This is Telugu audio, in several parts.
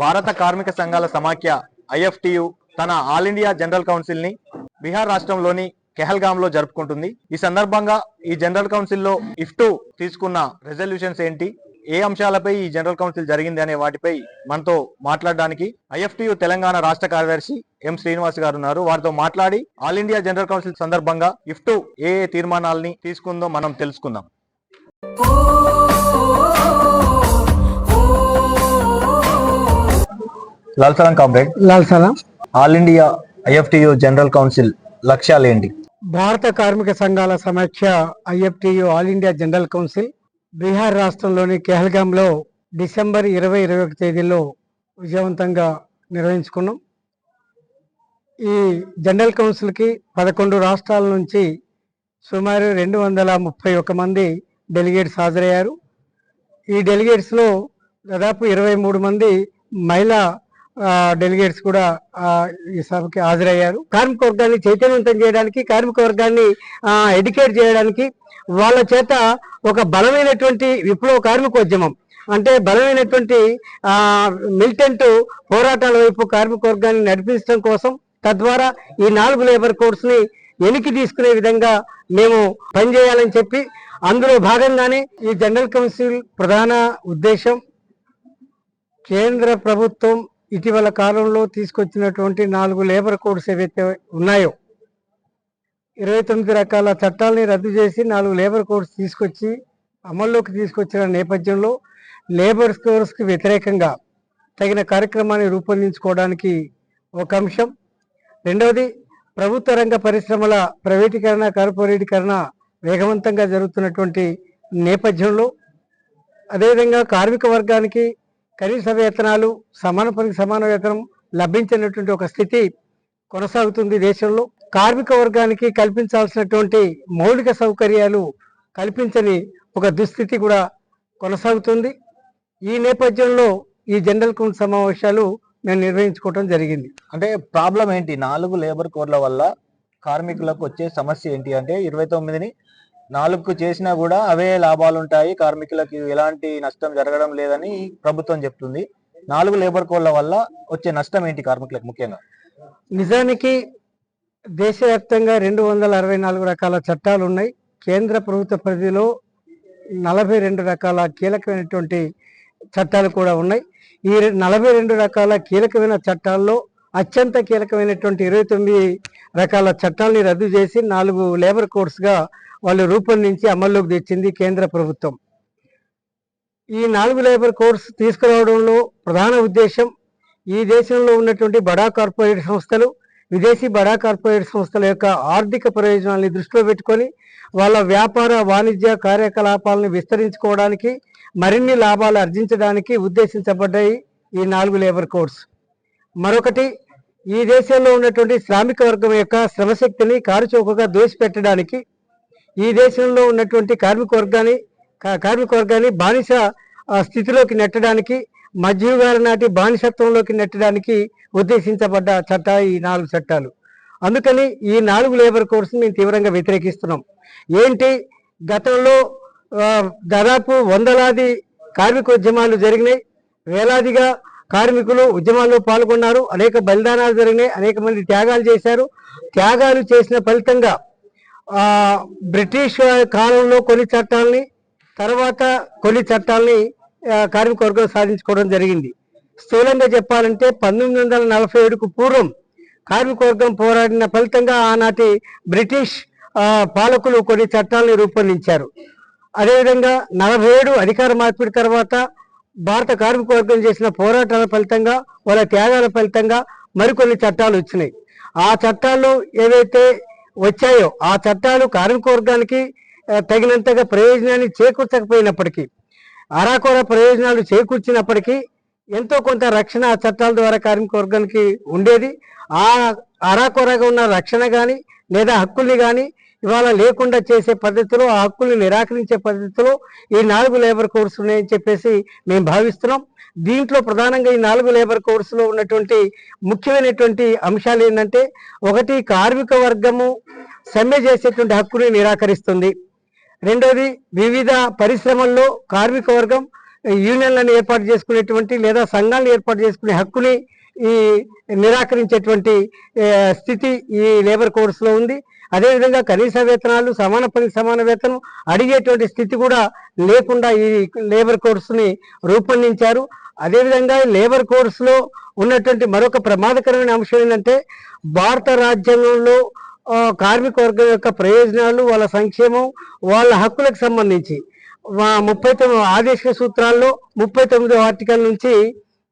భారత కార్మిక సంఘాల సమాఖ్య ఐఎఫ్టియు తన ఆల్ ఇండియా జనరల్ కౌన్సిల్ని బీహార్ రాష్ట్రంలోని కెహల్గామ్లో జరుపుకుంటుంది. ఈ సందర్భంగా ఈ జనరల్ కౌన్సిల్లో ఇఫ్టు తీసుకున్న రెజల్యూషన్స్ ఏంటి? ఏ అంశాలపై ఈ జనరల్ కౌన్సిల్ జరిగింది అనే వాటిపై మనతో మాట్లాడడానికి ఐఎఫ్టియు తెలంగాణ రాష్ట్ర కార్యదర్శి ఎం శ్రీనివాస్ గారు ఉన్నారు. వారితో మాట్లాడి ఆల్ ఇండియా జనరల్ కౌన్సిల్ సందర్భంగా ఇఫ్టు ఏ ఏ తీర్మానాల్ని తీసుకుందో మనం తెలుసుకుందాం. లాల్ సలాం కామ్రేడ్. లాల్ సలాం. All India IFTU general council లక్ష్యాలు ఏంటి? భారత కార్మిక సంఘాల సమాఖ్య IFTU all India general council Bihar రాష్ట్రంలోని కేహల్గాంలో డిసెంబర్ ఇరవై ఇరవై ఒక తేదీలో విజయవంతంగా నిర్వహించుకున్నాం. ఈ జనరల్ కౌన్సిల్కి పదకొండు రాష్ట్రాల నుంచి సుమారు రెండు వందల ముప్పై ఒక మంది డెలిగేట్స్ హాజరయ్యారు. ఈ డెలిగేట్స్లో దాదాపు ఇరవై మూడు మంది మహిళా డెలిగేట్స్ కూడా ఈ సభకి హాజరయ్యారు. కార్మిక వర్గాన్ని చైతన్యవంతం చేయడానికి కార్మిక వర్గాన్ని ఎడ్యుకేట్ చేయడానికి వాళ్ళ చేత ఒక బలమైనటువంటి విప్లవ కార్మికోద్యమం అంటే బలమైనటువంటి మిలిటెంట్ పోరాటాల వైపు కార్మిక వర్గాన్ని నడిపించడం కోసం తద్వారా ఈ నాలుగు లేబర్ కోడ్స్ని వెనక్కి తీసుకునే విధంగా మేము పనిచేయాలని చెప్పి అందులో భాగంగానే ఈ జనరల్ కౌన్సిల్ ప్రధాన ఉద్దేశం కేంద్ర ప్రభుత్వం ఇటీవల కాలంలో తీసుకొచ్చినటువంటి నాలుగు లేబర్ కోడ్స్ ఏవైతే ఉన్నాయో ఇరవై తొమ్మిది రకాల చట్టాలని రద్దు చేసి నాలుగు లేబర్ కోడ్స్ తీసుకొచ్చి అమల్లోకి తీసుకొచ్చిన నేపథ్యంలో లేబర్ కోడ్స్కి వ్యతిరేకంగా తగిన కార్యక్రమాన్ని రూపొందించుకోవడానికి ఒక అంశం. రెండవది ప్రభుత్వ రంగ పరిశ్రమల ప్రైవేటీకరణ కార్పొరేటీకరణ వేగవంతంగా జరుగుతున్నటువంటి నేపథ్యంలో అదేవిధంగా కార్మిక వర్గానికి కనీస వేతనాలు సమాన పనికి సమాన వేతనం లభించినటువంటి ఒక స్థితి కొనసాగుతుంది దేశంలో. కార్మిక వర్గానికి కల్పించాల్సినటువంటి మౌలిక సౌకర్యాలు కల్పించని ఒక దుస్థితి కూడా కొనసాగుతుంది. ఈ నేపథ్యంలో ఈ జనరల్ కౌన్సిల్ సమావేశాలు మేము నిర్వహించుకోవడం జరిగింది. అంటే ప్రాబ్లం ఏంటి? నాలుగు లేబర్ కోడ్ల వల్ల కార్మికులకు వచ్చే సమస్య ఏంటి అంటే ఇరవై తొమ్మిదిని నాలుగు చేసినా కూడా అవే లాభాలు ఉంటాయి కార్మికులకు ఎలాంటి నష్టం జరగడం లేదని ప్రభుత్వం చెప్తుంది. నాలుగు లేబర్ కోడ్ల వల్ల వచ్చే నష్టం ఏంటి కార్మికులకు ముఖ్యంగా? నిజానికి దేశవ్యాప్తంగా రెండు వందల అరవై నాలుగు రకాల చట్టాలు ఉన్నాయి కేంద్ర ప్రభుత్వ పరిధిలో నలభై రెండు రకాల కీలకమైనటువంటి చట్టాలు కూడా ఉన్నాయి. ఈ నలభై రెండు రకాల కీలకమైన చట్టాల్లో అత్యంత కీలకమైనటువంటి ఇరవై తొమ్మిది రకాల చట్టాలని రద్దు చేసి నాలుగు లేబర్ కోడ్స్గా వాళ్ళు రూపొందించి అమల్లోకి తెచ్చింది కేంద్ర ప్రభుత్వం. ఈ నాలుగు లేబర్ కోడ్స్ తీసుకురావడంలో ప్రధాన ఉద్దేశం ఈ దేశంలో ఉన్నటువంటి బడా కార్పొరేట్ సంస్థలు విదేశీ బడా కార్పొరేట్ సంస్థల యొక్క ఆర్థిక ప్రయోజనాల్ని దృష్టిలో పెట్టుకొని వాళ్ళ వ్యాపార వాణిజ్య కార్యకలాపాలను విస్తరించుకోవడానికి మరిన్ని లాభాలు ఆర్జించడానికి ఉద్దేశించబడ్డాయి ఈ నాలుగు లేబర్ కోడ్స్. మరొకటి ఈ దేశంలో ఉన్నటువంటి శ్రామిక వర్గం యొక్క శ్రమశక్తిని కారుచౌకగా దోసిపెట్టడానికి ఈ దేశంలో ఉన్నటువంటి కార్మిక వర్గాన్ని కార్మిక వర్గాన్ని బానిస స్థితిలోకి నెట్టడానికి మధ్యయుగాల నాటి బానిసత్వంలోకి నెట్టడానికి ఉద్దేశించబడ్డ చట్ట ఈ నాలుగు చట్టాలు. అందుకని ఈ నాలుగు లేబర్ కోడ్స్ మేము తీవ్రంగా వ్యతిరేకిస్తున్నాం. ఏంటి? గతంలో దాదాపు వందలాది కార్మిక ఉద్యమాలు జరిగినాయి. వేలాదిగా కార్మికులు ఉద్యమాల్లో పాల్గొన్నారు. అనేక బలిదానాలు జరిగినాయి. అనేక మంది త్యాగాలు చేశారు. త్యాగాలు చేసిన ఫలితంగా బ్రిటిష్ కాలంలో కొన్ని చట్టాలని తర్వాత కొన్ని చట్టాలని ఆ, కార్మిక వర్గం సాధించుకోవడం జరిగింది. స్థూలంగా చెప్పాలంటే పంతొమ్మిది వందల నలభై ఏడుకు పూర్వం కార్మికవర్గం పోరాడిన ఫలితంగా ఆనాటి బ్రిటిష్ పాలకులు కొన్ని చట్టాలను రూపొందించారు. అదేవిధంగా నలభై ఏడు అధికార మార్పిడి తర్వాత భారత కార్మిక వర్గం చేసిన పోరాటాల ఫలితంగా వాళ్ళ త్యాగాల ఫలితంగా మరికొన్ని చట్టాలు వచ్చినాయి. ఆ చట్టాల్లో ఏవైతే వచ్చాయో ఆ చట్టాలు కార్మిక వర్గానికి తగినంతగా ప్రయోజనాన్ని చేకూర్చకపోయినప్పటికీ అరాకొర ప్రయోజనాలు చేకూర్చినప్పటికీ ఎంతో కొంత రక్షణ ఆ చట్టాల ద్వారా కార్మిక వర్గానికి ఉండేది. ఆ అరాకొరగా ఉన్న రక్షణ కానీ లేదా హక్కుల్ని కానీ ఇవాళ లేకుండా చేసే పద్ధతిలో ఆ హక్కుల్ని నిరాకరించే పద్ధతిలో ఈ నాలుగు లేబర్ కోర్సు ఉన్నాయని చెప్పేసి మేము భావిస్తున్నాం. దీంట్లో ప్రధానంగా ఈ నాలుగు లేబర్ కోర్సులో ఉన్నటువంటి ముఖ్యమైనటువంటి అంశాలు ఏంటంటే ఒకటి కార్మిక వర్గము సమ్మె చేసేటువంటి హక్కుని నిరాకరిస్తుంది. రెండవది వివిధ పరిశ్రమల్లో కార్మిక వర్గం యూనియన్లను ఏర్పాటు చేసుకునేటువంటి లేదా సంఘాలను ఏర్పాటు చేసుకునే హక్కుని ఈ నిరాకరించేటువంటి స్థితి ఈ లేబర్ కోర్సులో ఉంది. అదేవిధంగా కనీస వేతనాలు సమాన పని సమాన వేతనం అడిగేటువంటి స్థితి కూడా లేకుండా ఈ లేబర్ కోడ్స్ని రూపొందించారు. అదేవిధంగా ఈ లేబర్ కోడ్స్లో ఉన్నటువంటి మరొక ప్రమాదకరమైన అంశం ఏంటంటే భారత రాజ్యాంగంలో కార్మిక వర్గం యొక్క ప్రయోజనాలు వాళ్ళ సంక్షేమం వాళ్ళ హక్కులకు సంబంధించి. ముప్పై తొమ్మిది ఆదేశిక సూత్రాల్లో ముప్పై తొమ్మిదో ఆర్టికల్ నుంచి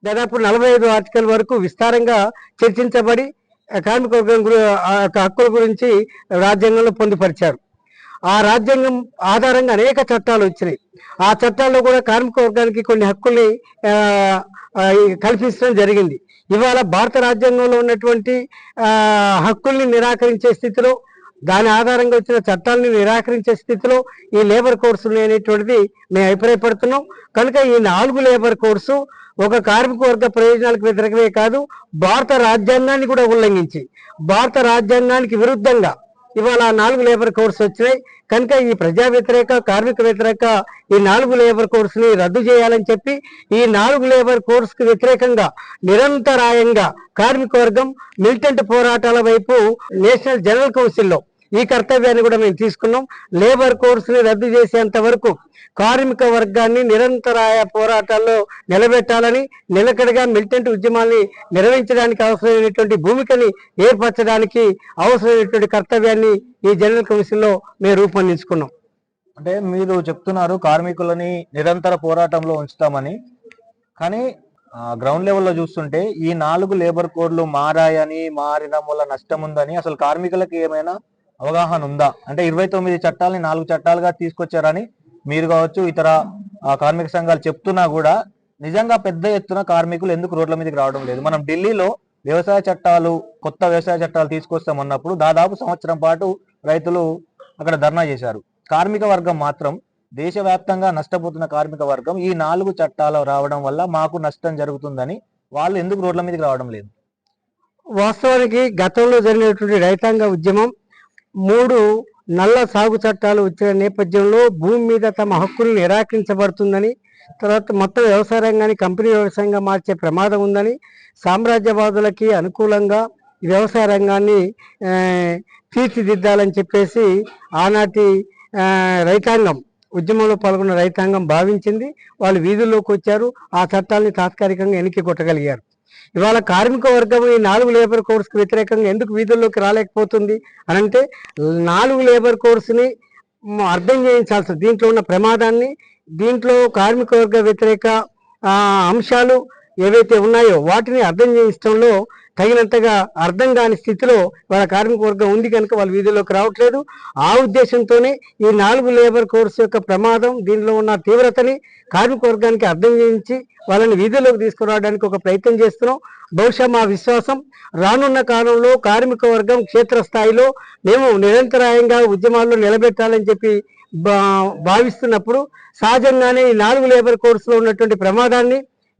దాదాపు నలభై ఐదు ఆర్టికల్ వరకు విస్తారంగా చర్చించబడి కార్మిక వర్గం హక్కుల గురించి రాజ్యాంగంలో పొందుపరిచారు. ఆ రాజ్యాంగం ఆధారంగా అనేక చట్టాలు వచ్చినాయి. ఆ చట్టాల్లో కూడా కార్మిక వర్గానికి కొన్ని హక్కుల్ని కల్పించడం జరిగింది. ఇవాళ భారత రాజ్యాంగంలో ఉన్నటువంటి హక్కుల్ని నిరాకరించే స్థితిలో దాని ఆధారంగా వచ్చిన చట్టాలని నిరాకరించే స్థితిలో ఈ లేబర్ కోర్సు అనేటువంటిది మేము అభిప్రాయపడుతున్నాం. కనుక ఈ నాలుగు లేబర్ కోర్సు ఒక కార్మిక వర్గ ప్రయోజనాలకు వ్యతిరేకమే కాదు భారత రాజ్యాంగాన్ని కూడా ఉల్లంఘించి భారత రాజ్యాంగానికి విరుద్ధంగా ఇవాళ నాలుగు లేబర్ కోర్సు వచ్చినాయి. కనుక ఈ ప్రజా వ్యతిరేక కార్మిక వ్యతిరేక ఈ నాలుగు లేబర్ కోర్సుని రద్దు చేయాలని చెప్పి ఈ నాలుగు లేబర్ కోర్సుకు వ్యతిరేకంగా నిరంతరాయంగా కార్మిక వర్గం మిలిటెంట్ పోరాటాల వైపు నేషనల్ జనరల్ కౌన్సిల్లో ఈ కర్తవ్యాన్ని కూడా మేము తీసుకున్నాం. లేబర్ కోర్సుని రద్దు చేసేంత వరకు కార్మిక వర్గాన్ని నిరంతరాయ పోరాటాల్లో నిలబెట్టాలని నిలకడగా మిలిటెంట్ ఉద్యమాన్ని నిర్వహించడానికి అవసరమైనటువంటి భూమికని ఏర్పరచడానికి అవసరమైనటువంటి కర్తవ్యాన్ని ఈ జనరల్ కమిషన్లో మేము రూపొందించుకున్నాం. అంటే మీరు చెప్తున్నారు కార్మికులని నిరంతర పోరాటంలో ఉంచుతామని. కానీ గ్రౌండ్ లెవెల్లో చూస్తుంటే ఈ నాలుగు లేబర్ కోడ్లు మారాయని మారిన వల్ల నష్టం ఉందని అసలు కార్మికులకు ఏమైనా అవగాహన ఉందా? అంటే ఇరవై తొమ్మిది చట్టాలని నాలుగు చట్టాలుగా తీసుకొచ్చారని మీరు కావచ్చు ఇతర ఆ, కార్మిక సంఘాలు చెప్తున్నా కూడా నిజంగా పెద్ద ఎత్తున కార్మికులు ఎందుకు రోడ్ల మీదకి రావడం లేదు? మనం ఢిల్లీలో వ్యవసాయ చట్టాలు కొత్త వ్యవసాయ చట్టాలు తీసుకొస్తామన్నప్పుడు దాదాపు సంవత్సరం పాటు రైతులు అక్కడ ధర్నా చేశారు. కార్మిక వర్గం మాత్రం దేశవ్యాప్తంగా నష్టపోతున్న కార్మిక వర్గం ఈ నాలుగు చట్టాలు రావడం వల్ల మాకు నష్టం జరుగుతుందని వాళ్ళు ఎందుకు రోడ్ల మీదకి రావడం లేదు? వాస్తవానికి గతంలో జరిగినటువంటి రైతాంగ ఉద్యమం మూడు నల్ల సాగు చట్టాలు వచ్చిన నేపథ్యంలో భూమి మీద తమ హక్కులు నిరాకరించబడుతుందని తర్వాత మొత్తం వ్యవసాయ రంగాన్ని కంపెనీ వ్యవసాయంగా మార్చే ప్రమాదం ఉందని సామ్రాజ్యవాదులకి అనుకూలంగా వ్యవసాయ రంగాన్ని తీర్చిదిద్దాలని చెప్పేసి ఆనాటి రైతాంగం ఉద్యమంలో పాల్గొన్న రైతాంగం భావించింది. వాళ్ళు వీధుల్లోకి వచ్చారు. ఆ చట్టాలని తాత్కాలికంగా వెనక్కి కొట్టగలిగారు. ఇవాళ కార్మిక వర్గం ఈ నాలుగు లేబర్ కోడ్స్కి వ్యతిరేకంగా ఎందుకు వీధుల్లోకి రాలేకపోతుంది అని అంటే నాలుగు లేబర్ కోడ్స్ని అర్థం చేయించాల్సి దీంట్లో ఉన్న ప్రమాదాన్ని దీంట్లో కార్మిక వర్గ వ్యతిరేక అంశాలు ఏవైతే ఉన్నాయో వాటిని అర్థం చేయించడంలో తగినంతగా అర్థం కాని స్థితిలో వాళ్ళ కార్మిక వర్గం ఉంది కనుక వాళ్ళు వీధుల్లోకి రావట్లేదు. ఆ ఉద్దేశంతోనే ఈ నాలుగు లేబర్ కోర్స్ యొక్క ప్రమాదం దీనిలో ఉన్న తీవ్రతని కార్మిక వర్గానికి అర్థం చేయించి వాళ్ళని వీధుల్లోకి తీసుకురావడానికి ఒక ప్రయత్నం చేస్తున్నాం. బహుశా మా విశ్వాసం రానున్న కాలంలో కార్మిక వర్గం క్షేత్రస్థాయిలో మేము నిరంతరాయంగా ఉద్యమాల్లో నిలబెట్టాలని చెప్పి భా- భావిస్తున్నప్పుడు సహజంగానే ఈ నాలుగు లేబర్ కోర్సులో ఉన్నటువంటి ప్రమాదాన్ని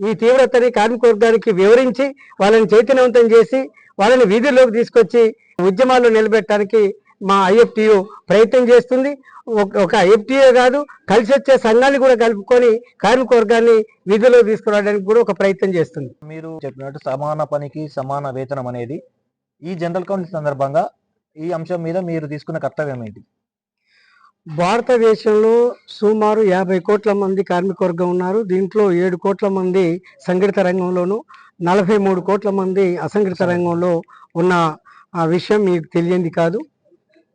ఈ తీవ్రతని కార్మిక వర్గానికి వివరించి వాళ్ళని చైతన్యవంతం చేసి వాళ్ళని వీధుల్లోకి తీసుకొచ్చి ఉద్యమాల్లో నిలబెట్టడానికి మా ఐఎఫ్టియు ప్రయత్నం చేస్తుంది. ఒక- ఒక ఐఎఫ్టియే కాదు కలిసి వచ్చే సంఘాన్ని కూడా కలుపుకొని కార్మిక వర్గాన్ని వీధుల్లో తీసుకురావడానికి కూడా ఒక ప్రయత్నం చేస్తుంది. మీరు చెప్పినట్టు సమాన పనికి సమాన వేతనం అనేది ఈ జనరల్ కౌన్సిల్ సందర్భంగా ఈ అంశం మీద మీరు తీసుకున్న కర్తవ్యం ఏంటి? భారతదేశంలో సుమారు యాభై కోట్ల మంది కార్మిక వర్గం ఉన్నారు. దీంట్లో ఏడు కోట్ల మంది సంఘటిత రంగంలోను నలభై మూడు కోట్ల మంది అసంఘటిత రంగంలో ఉన్న ఆ విషయం మీకు తెలియంది కాదు.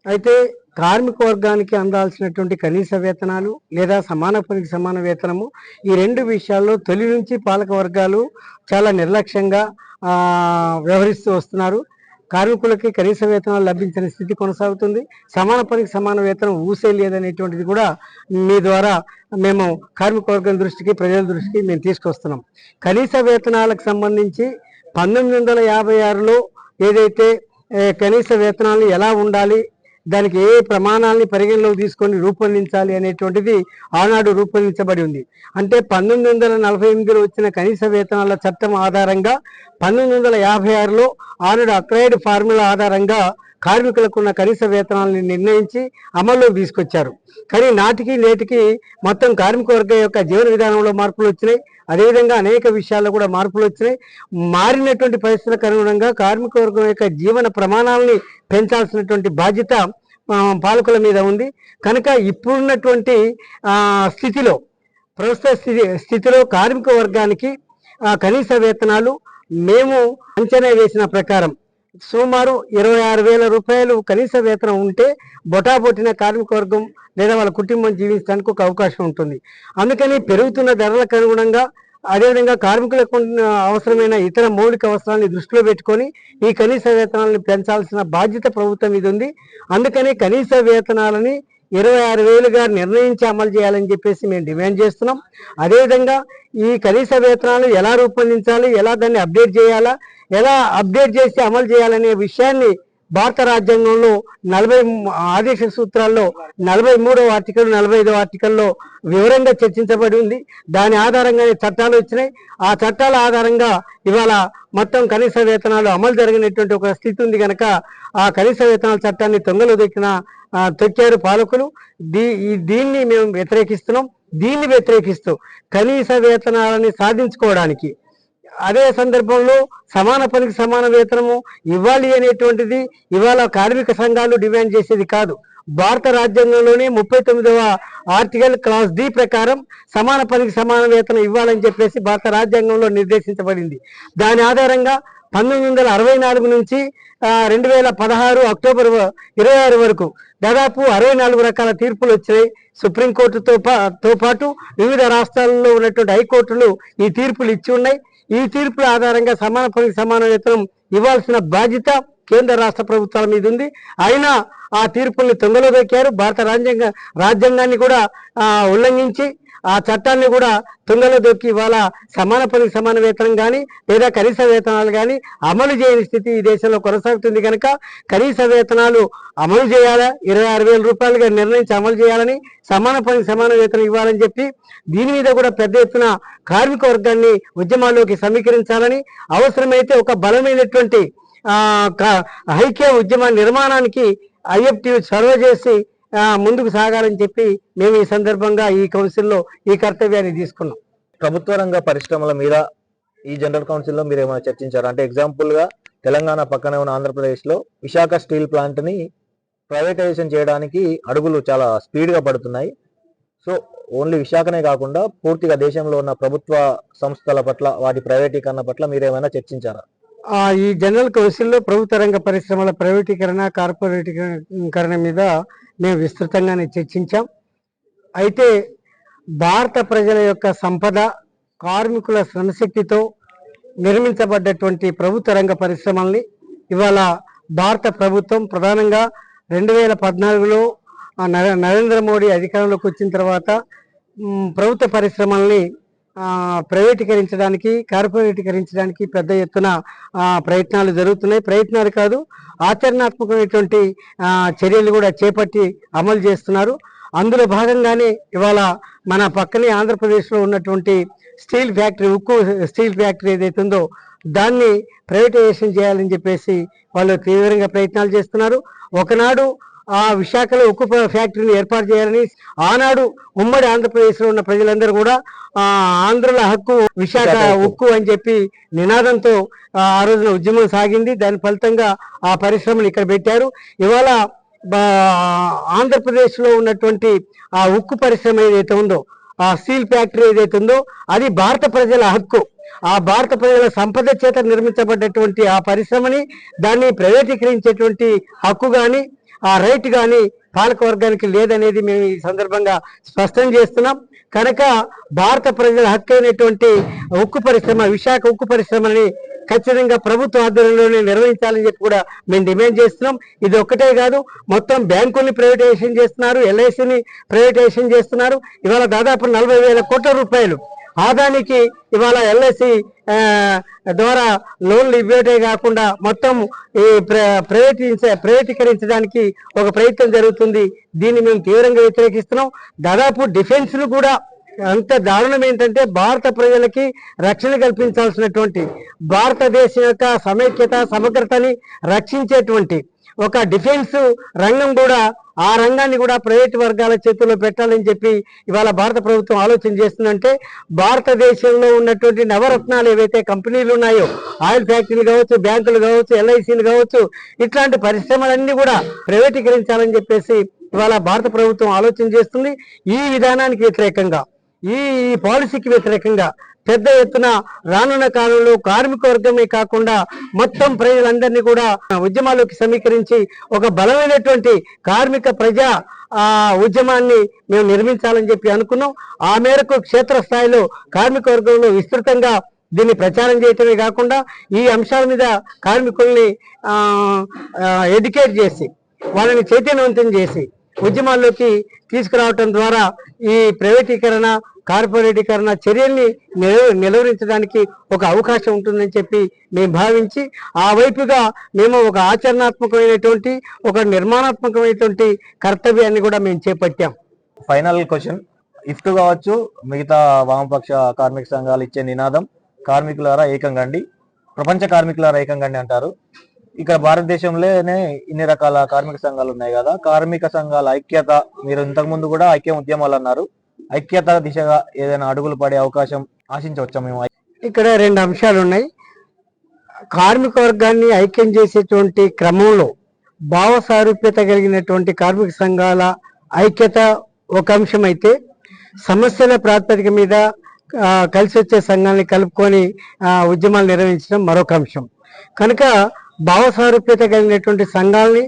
అయితే కార్మిక వర్గానికి అందాల్సినటువంటి కనీస వేతనాలు లేదా సమాన పనికి సమాన వేతనము ఈ రెండు విషయాల్లో తొలి నుంచి పాలక వర్గాలు చాలా నిర్లక్ష్యంగా వ్యవహరిస్తూ వస్తున్నారు. కార్మికులకి కనీస వేతనాలు లభించని స్థితి కొనసాగుతుంది. సమాన పనికి సమాన వేతనం ఊసే లేదనేటువంటిది కూడా మీ ద్వారా మేము కార్మిక వర్గం దృష్టికి ప్రజల దృష్టికి మేము తీసుకొస్తున్నాం. కనీస వేతనాలకు సంబంధించి పంతొమ్మిది వందల యాభై ఆరులో ఏదైతే కనీస వేతనాలు ఎలా ఉండాలి దానికి ఏ ప్రమాణాలని పరిగణలోకి తీసుకొని రూపొందించాలి అనేటువంటిది ఆనాడు రూపొందించబడి ఉంది. అంటే పంతొమ్మిది వందల నలభై ఎనిమిదిలో వచ్చిన కనీస వేతనాల చట్టం ఆధారంగా పంతొమ్మిది వందల యాభై ఆరులో ఆనాడు అక్రైడ్ ఫార్ములా ఆధారంగా కార్మికులకు ఉన్న కనీస వేతనాలను నిర్ణయించి అమల్లో తీసుకొచ్చారు. కానీ నాటికి నేటికి మొత్తం కార్మిక వర్గం యొక్క జీవన విధానంలో మార్పులు వచ్చినాయి. అదేవిధంగా అనేక విషయాల్లో కూడా మార్పులు వచ్చినాయి. మారినటువంటి పరిస్థితులకు అనుగుణంగా కార్మిక వర్గం యొక్క జీవన ప్రమాణాలని పెంచాల్సినటువంటి బాధ్యత పాలకుల మీద ఉంది. కనుక ఇప్పుడున్నటువంటి స్థితిలో ప్రస్తుత స్థితి స్థితిలో కార్మిక వర్గానికి ఆ, కనీస వేతనాలు మేము అంచనా వేసిన ప్రకారం సుమారు ఇరవై ఆరు వేల రూపాయలు కనీస వేతనం ఉంటే బొటాబొట్టిన కార్మికవర్గం లేదా వాళ్ళ కుటుంబం జీవించడానికి ఒక అవకాశం ఉంటుంది. అందుకని పెరుగుతున్న ధరలకు అనుగుణంగా అదేవిధంగా కార్మికులకు అవసరమైన ఇతర మౌలిక అవసరాలను దృష్టిలో పెట్టుకొని ఈ కనీస వేతనాలను పెంచాల్సిన బాధ్యత ప్రభుత్వం మీద ఉంది అందుకని కనీస వేతనాలని ఇరవై ఆరు వేలుగా నిర్ణయించి అమలు చేయాలని చెప్పేసి మేము డిమాండ్ చేస్తున్నాం. అదేవిధంగా ఈ కనీస వేతనాలు ఎలా రూపొందించాలి ఎలా దాన్ని అప్డేట్ చేయాలా ఎలా అప్డేట్ చేసి అమలు చేయాలనే విషయాన్ని భారత రాజ్యాంగంలో నలభై ఆదేశ సూత్రాల్లో నలభై మూడవ ఆర్టికల్ నలభై ఐదవ ఆర్టికల్లో వివరంగా చర్చించబడి ఉంది. దాని ఆధారంగానే చట్టాలు వచ్చినాయి. ఆ చట్టాల ఆధారంగా ఇవాళ మొత్తం కనీస వేతనాలు అమలు జరిగినటువంటి ఒక స్థితి ఉంది కనుక ఆ కనీస వేతనాల చట్టాన్ని తొంగలు దొక్కిన తొక్కారు పాలకులు. దీ ఈ- దీన్ని మేము వ్యతిరేకిస్తున్నాం. దీన్ని వ్యతిరేకిస్తూ కనీస వేతనాలని సాధించుకోవడానికి అదే సందర్భంలో సమాన పనికి సమాన వేతనము ఇవ్వాలి అనేటువంటిది ఇవాళ కార్మిక సంఘాలు డిమాండ్ చేసేది కాదు. భారత రాజ్యాంగంలోనే ముప్పై తొమ్మిదవ ఆర్టికల్ క్లాస్ డి ప్రకారం సమాన పనికి సమాన వేతనం ఇవ్వాలని చెప్పేసి భారత రాజ్యాంగంలో నిర్దేశించబడింది. దాని ఆధారంగా పంతొమ్మిది వందల అరవై నాలుగు నుంచి రెండు వేల పదహారు అక్టోబర్ ఇరవై ఆరు వరకు దాదాపు అరవై నాలుగు రకాల తీర్పులు వచ్చినాయి. సుప్రీంకోర్టుతో తో పాటు వివిధ రాష్ట్రాల్లో ఉన్నటువంటి హైకోర్టులు ఈ తీర్పులు ఇచ్చి ఉన్నాయి. ఈ తీర్పుల ఆధారంగా సమాన పనికి సమాన వేతనం ఇవ్వాల్సిన బాధ్యత కేంద్ర రాష్ట్ర ప్రభుత్వాల మీద ఉంది. అయినా ఆ తీర్పుల్ని తొందరలో దొక్కారు. భారత రాజ్యాంగ రాజ్యాంగాన్ని కూడా ఉల్లంఘించి ఆ చట్టాన్ని కూడా తుంగలో దొక్కి ఇవాళ సమాన పనికి సమాన వేతనం కానీ లేదా కనీస వేతనాలు కానీ అమలు చేయని స్థితి ఈ దేశంలో కొనసాగుతుంది కనుక కనీస వేతనాలు అమలు చేయాలా? ఇరవై ఆరు వేల రూపాయలుగా నిర్ణయించి అమలు చేయాలని సమాన పనికి సమాన వేతనం ఇవ్వాలని చెప్పి దీని మీద కూడా పెద్ద ఎత్తున కార్మిక వర్గాన్ని ఉద్యమాల్లోకి సమీకరించాలని అవసరమైతే ఒక బలమైనటువంటి ఐక్య ఉద్యమ నిర్మాణానికి ఐఎఫ్టీ చొరవ చేసి ముందుకు సాగాలని చెప్పి మేము ఈ సందర్భంగా ఈ కౌన్సిల్లో ఈ కర్తవ్యాన్ని తీసుకున్నాం. ప్రభుత్వ రంగ పరిశ్రమల మీద ఈ జనరల్ కౌన్సిల్లో మీరు ఏమైనా చర్చించారు? అంటే ఎగ్జాంపుల్గా తెలంగాణ పక్కనే ఉన్న ఆంధ్రప్రదేశ్లో విశాఖ స్టీల్ ప్లాంట్ని ప్రైవేటైజేషన్ చేయడానికి అడుగులు చాలా స్పీడ్గా పడుతున్నాయి. సో ఓన్లీ విశాఖనే కాకుండా పూర్తిగా దేశంలో ఉన్న ప్రభుత్వ సంస్థల పట్ల వాటి ప్రైవేటీకరణ పట్ల మీరు ఏమైనా చర్చించారా? ఆ, ఈ జనరల్ కౌన్సిల్లో ప్రభుత్వ రంగ పరిశ్రమల ప్రైవేటీకరణ కార్పొరేటీకరణ మీద మేము విస్తృతంగానే చర్చించాం. అయితే భారత ప్రజల యొక్క సంపద కార్మికుల శ్రమశక్తితో నిర్మించబడ్డటువంటి ప్రభుత్వ రంగ పరిశ్రమల్ని ఇవాళ భారత ప్రభుత్వం ప్రధానంగా రెండు వేల పద్నాలుగులో నరేంద్ర మోడీ అధికారంలోకి వచ్చిన తర్వాత ప్రభుత్వ పరిశ్రమల్ని ప్రైవేటీకరించడానికి కార్పొరేటీకరించడానికి పెద్ద ఎత్తున ప్రయత్నాలు జరుగుతున్నాయి. ప్రయత్నాలు కాదు ఆచరణాత్మకమైనటువంటి చర్యలు కూడా చేపట్టి అమలు చేస్తున్నారు. అందులో భాగంగానే ఇవాళ మన పక్కనే ఆంధ్రప్రదేశ్లో ఉన్నటువంటి స్టీల్ ఫ్యాక్టరీ ఉక్కు స్టీల్ ఫ్యాక్టరీ ఏదైతే ఉందో దాన్ని ప్రైవేటైజేషన్ చేయాలని చెప్పేసి వాళ్ళు తీవ్రంగా ప్రయత్నాలు చేస్తున్నారు. ఒకనాడు ఆ విశాఖలో ఉక్కు ఫ్యాక్టరీని ఏర్పాటు చేయాలని ఆనాడు ఉమ్మడి ఆంధ్రప్రదేశ్లో ఉన్న ప్రజలందరూ కూడా ఆ ఆంధ్రుల హక్కు విశాఖ. ఉక్కు అని చెప్పి నినాదంతో ఆ రోజున ఉద్యమం సాగింది. దాని ఫలితంగా ఆ పరిశ్రమను ఇక్కడ పెట్టారు. ఇవాళ ఆంధ్రప్రదేశ్లో ఉన్నటువంటి ఆ ఉక్కు పరిశ్రమ ఏదైతే ఉందో ఆ స్టీల్ ఫ్యాక్టరీ ఏదైతే ఉందో అది భారత ప్రజల హక్కు. ఆ భారత ప్రజల సంపద చేత నిర్మించబడ్డటువంటి ఆ పరిశ్రమని దాన్ని ప్రైవేటీకరించేటువంటి హక్కు కానీ ఆ రైట్ కానీ పాలకవర్గానికి లేదనేది మేము ఈ సందర్భంగా స్పష్టం చేస్తున్నాం. కనుక భారత ప్రజల హక్కు అయినటువంటి ఉక్కు పరిశ్రమ విశాఖ ఉక్కు పరిశ్రమని ఖచ్చితంగా ప్రభుత్వ ఆధ్వర్యంలోనే నిర్వహించాలని చెప్పి కూడా మేము డిమాండ్ చేస్తున్నాం. ఇది ఒక్కటే కాదు మొత్తం బ్యాంకుల్ని ప్రైవేటైజేషన్ చేస్తున్నారు ఎల్ఐసిని ప్రైవేటైజేషన్ చేస్తున్నారు. ఇవాళ దాదాపు నలభై వేల కోట్ల రూపాయలు ఆదానికి ఇవాళ ఎల్ఐసి ద్వారా లోన్లు ఇవ్వటే కాకుండా మొత్తం ఈ ప్ర- ప్రైవేటీకరించడానికి ఒక ప్రయత్నం జరుగుతుంది. దీన్ని మేము తీవ్రంగా వ్యతిరేకిస్తున్నాం. దాదాపు డిఫెన్స్ను కూడా అంత దారుణం ఏంటంటే భారత ప్రజలకి రక్షణ కల్పించాల్సినటువంటి భారతదేశం యొక్క సమైక్యత సమగ్రతని రక్షించేటువంటి ఒక డిఫెన్స్ రంగం కూడా ఆ రంగాన్ని కూడా ప్రైవేట్ వర్గాల చేతుల్లో పెట్టాలని చెప్పి ఇవాళ భారత ప్రభుత్వం ఆలోచన చేస్తుందంటే భారతదేశంలో ఉన్నటువంటి నవరత్నాలు ఏవైతే కంపెనీలు ఉన్నాయో ఆయిల్ ఫ్యాక్టరీలు కావచ్చు బ్యాంకులు కావచ్చు ఎల్ఐసీలు కావచ్చు ఇట్లాంటి పరిశ్రమలన్నీ కూడా ప్రైవేటీకరించాలని చెప్పేసి ఇవాళ భారత ప్రభుత్వం ఆలోచన చేస్తుంది. ఈ విధానానికి వ్యతిరేకంగా ఈ ఈ పాలసీకి వ్యతిరేకంగా పెద్ద ఎత్తున రానున్న కాలంలో కార్మిక వర్గమే కాకుండా మొత్తం ప్రజలందరినీ కూడా ఉద్యమాల్లోకి సమీకరించి ఒక బలమైనటువంటి కార్మిక ప్రజా ఆ ఉద్యమాన్ని మేము నిర్మించాలని చెప్పి అనుకున్నాం. ఆ మేరకు క్షేత్రస్థాయిలో కార్మిక వర్గంలో విస్తృతంగా దీన్ని ప్రచారం చేయటమే కాకుండా ఈ అంశాల మీద కార్మికుల్ని ఎడ్యుకేట్ చేసి వాళ్ళని చైతన్యవంతం చేసి ఉద్యమాల్లోకి తీసుకురావటం ద్వారా ఈ ప్రైవేటీకరణ కార్పొరేటీకరణ చర్యల్ని నిలవరించడానికి ఒక అవకాశం ఉంటుందని చెప్పి మేము భావించి ఆ వైపుగా మేము ఒక ఆచరణాత్మకమైనటువంటి ఒక నిర్మాణాత్మకమైనటువంటి కర్తవ్యాన్ని కూడా మేము చేపట్టాం. ఫైనల్ క్వశ్చన్ ఇఫ్ట్ కావచ్చు మిగతా వామపక్ష కార్మిక సంఘాలు ఇచ్చే నినాదం కార్మికులారా ఏకంగా ప్రపంచ కార్మికులారా ఏకంగా అంటారు. ఇక్కడ భారతదేశంలోనే ఇన్ని రకాల కార్మిక సంఘాలు ఉన్నాయి కదా. కార్మిక సంఘాల ఐక్యత మీరు ఇంతకు ముందు కూడా ఐక్య ఉద్యమాలు అన్నారు. ఐక్యత దిశగా ఏదైనా అడుగులు పడే అవకాశం ఆశించవచ్చా మేము? ఇక్కడ రెండు అంశాలు ఉన్నాయి. కార్మిక వర్గాన్ని ఐక్యం చేసేటువంటి క్రమంలో భావ సారూప్యత కలిగినటువంటి కార్మిక సంఘాల ఐక్యత ఒక అంశం అయితే సమస్యల ప్రాతిపదిక మీద కలిసి వచ్చే సంఘాన్ని కలుపుకొని ఉద్యమాలు నిర్వహించడం మరొక అంశం. కనుక భావసారూప్యత కలిగినటువంటి సంఘాలని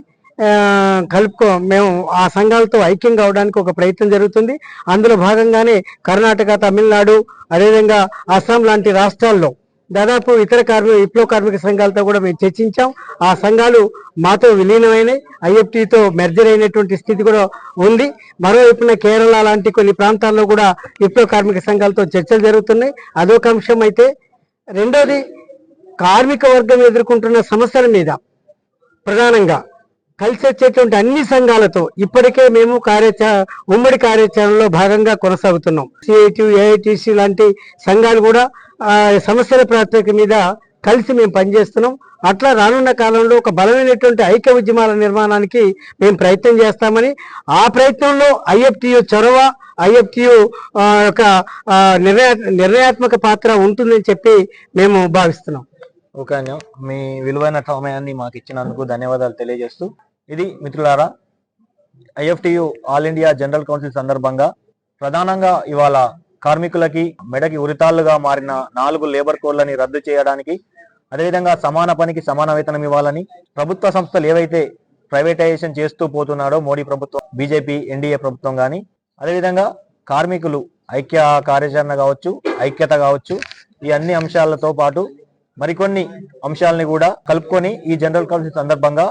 కలుపుకో మేము ఆ సంఘాలతో ఐక్యం కావడానికి ఒక ప్రయత్నం జరుగుతుంది. అందులో భాగంగానే కర్ణాటక తమిళనాడు అదేవిధంగా అస్సాం లాంటి రాష్ట్రాల్లో దాదాపు ఇతర కార్మిక విప్లవ కార్మిక సంఘాలతో కూడా మేము చర్చించాం. ఆ సంఘాలు మాతో విలీనమైనాయి. ఐఎఫ్టీతో మెర్జర్ అయినటువంటి స్థితి కూడా ఉంది. మరోవైపున కేరళ లాంటి కొన్ని ప్రాంతాల్లో కూడా విప్లవ కార్మిక సంఘాలతో చర్చలు జరుగుతున్నాయి. అదొక అంశం అయితే. రెండోది కార్మిక వర్గం ఎదుర్కొంటున్న సమస్యల మీద ప్రధానంగా కలిసి వచ్చేటువంటి అన్ని సంఘాలతో ఇప్పటికే మేము కార్యాచ ఉమ్మడి కార్యాచరణలో భాగంగా కొనసాగుతున్నాం. సిఐటి ఏఐటిసి లాంటి సంఘాలు కూడా ఆ సమస్యల ప్రాతిపదిక మీద కలిసి మేము పనిచేస్తున్నాం. అట్లా రానున్న కాలంలో ఒక బలమైనటువంటి ఐక్య ఉద్యమాల నిర్మాణానికి మేము ప్రయత్నం చేస్తామని ఆ ప్రయత్నంలో ఐఎఫ్టియు చొరవ ఐఎఫ్టియు యొక్క ఆ, నిర్ణయ నిర్ణయాత్మక పాత్ర ఉంటుందని చెప్పి మేము భావిస్తున్నాం. ఓకే మీ విలువైన సమయాన్ని మాకు ఇచ్చినందుకు ధన్యవాదాలు తెలియజేస్తూ ఇది మిత్రులారా IFTU all India general council సందర్భంగా ప్రధానంగా ఇవాళ కార్మికులకి మెడకి ఉరితాళ్ళుగా మారిన నాలుగు లేబర్ కోడ్లని రద్దు చేయడానికి అదేవిధంగా సమాన పనికి సమాన వేతనం ఇవ్వాలని ప్రభుత్వ సంస్థలు ఏవైతే ప్రైవేటైజేషన్ చేస్తూ పోతున్నాడో మోడీ ప్రభుత్వం బీజేపీ ఎన్డీఏ ప్రభుత్వం కానీ అదేవిధంగా కార్మికులు ఐక్య కార్యాచరణ కావచ్చు ఐక్యత కావచ్చు ఈ అన్ని అంశాలతో పాటు మరికొన్ని అంశాలని కూడా కలుపుకొని ఈ జనరల్ కౌన్సిల్ సందర్భంగా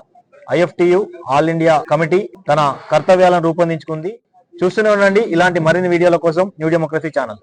ఐఎఫ్టియు ఆల్ ఇండియా కమిటీ తన కర్తవ్యాలను రూపొందించుకుంది. చూస్తూనే ఉండండి. ఇలాంటి మరిన్ని వీడియోల కోసం న్యూ డెమోక్రసీ ఛానల్.